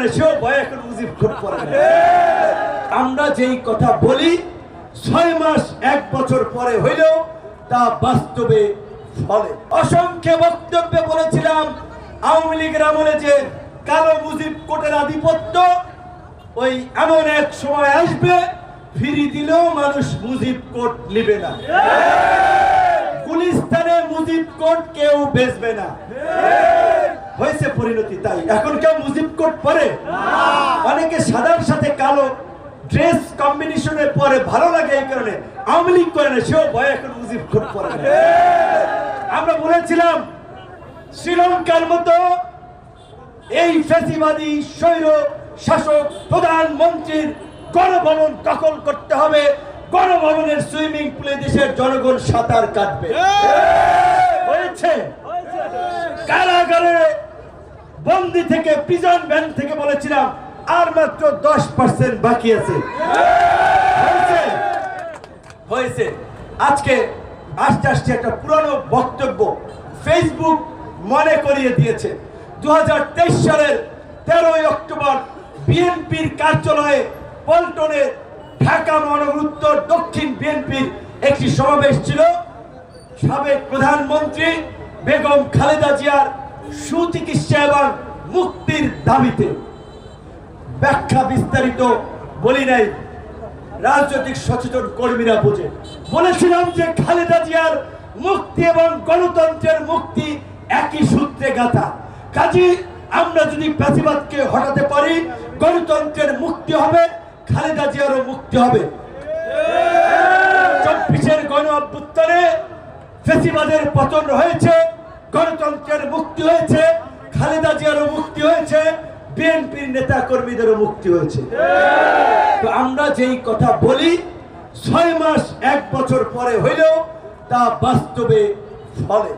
না সেও ভয় এখন মুজিব করে আমরা যেই কথা বলি ছয় মাস এক বছর পরে হইলেও তা বাস্তবে ফলে। অসংখ্য বক্তব্যে বলেছিলাম আওয়ামী লীগের আমলে যে কালো মুজিব কোটের আধিপত্য ওই এমন এক সময় আসবে ফিরি দিলেও মানুষ মুজিব কোট নিবে না। গুলিস্তানে মুজিব কোট কেউ বেচবে না। হয়েছে পরিণতি তাই। এখন কেউ মুজিব কোট পরে? অনেকে সাদার সাথে কালো ড্রেস কম্বিনেশনে পরে ভালো লাগে এই কারণে। আওয়ামী লীগ করে না সেও ভয় এখন মুজিব কোট পরে আমরা বলেছিলাম শ্রীলঙ্কার মতো এই ফ্যাসিবাদী স্বৈর শাসক প্রধানমন্ত্রীর গণভবন দখল করতে হবে। গণভবনের সুইমিং পুলে দেশের জনগণ সাঁতার কাটবে। হয়েছে। কারাগারে বন্দি থেকে প্রিজন ভ্যান থেকে বলেছিলাম, আর মাত্র দশ পার্সেন্ট বাকি আছে। হয়েছে? আজকে আস্তে আস্তে একটা পুরানো বক্তব্য ফেসবুক মনে করিয়ে দিয়েছে। দু হাজার তেইশ সালের তেরোই অক্টোবর বিএনপির কার্যালয়ে পল্টনে ঢাকা মহানগর উত্তর দক্ষিণ বিএনপির একটি সমাবেশ ছিল। সাবেক প্রধানমন্ত্রী বেগম খালেদা জিয়ার সুচিকিৎসা এবং মুক্তির দাবিতে ব্যাখ্যা বিস্তারিত বলি নাই। রাজনৈতিক সচেতন কর্মীরা বলেছিলাম যে খালেদা জিয়ার মুক্তি এবং গণতন্ত্রের মুক্তি একই সূত্রে গাথা। কাজী আমরা যদি প্রাতিবাদকে হটাতে পারি, গণতন্ত্রের মুক্তি হবে, খালেদা জিয়ারও মুক্তি হবে। চব্বিশের গণ অভ্যুত্থানে ফেসিবাদের পতন হয়েছে। গণতন্ত্রের মুক্তি হয়েছে, খালেদা জিয়ারও মুক্তি হয়েছে, বিএনপির নেতা কর্মীদেরও মুক্তি হয়েছে। তো আমরা যেই কথা বলি, ছয় মাস এক বছর পরে হইলেও তা বাস্তবে ফলে।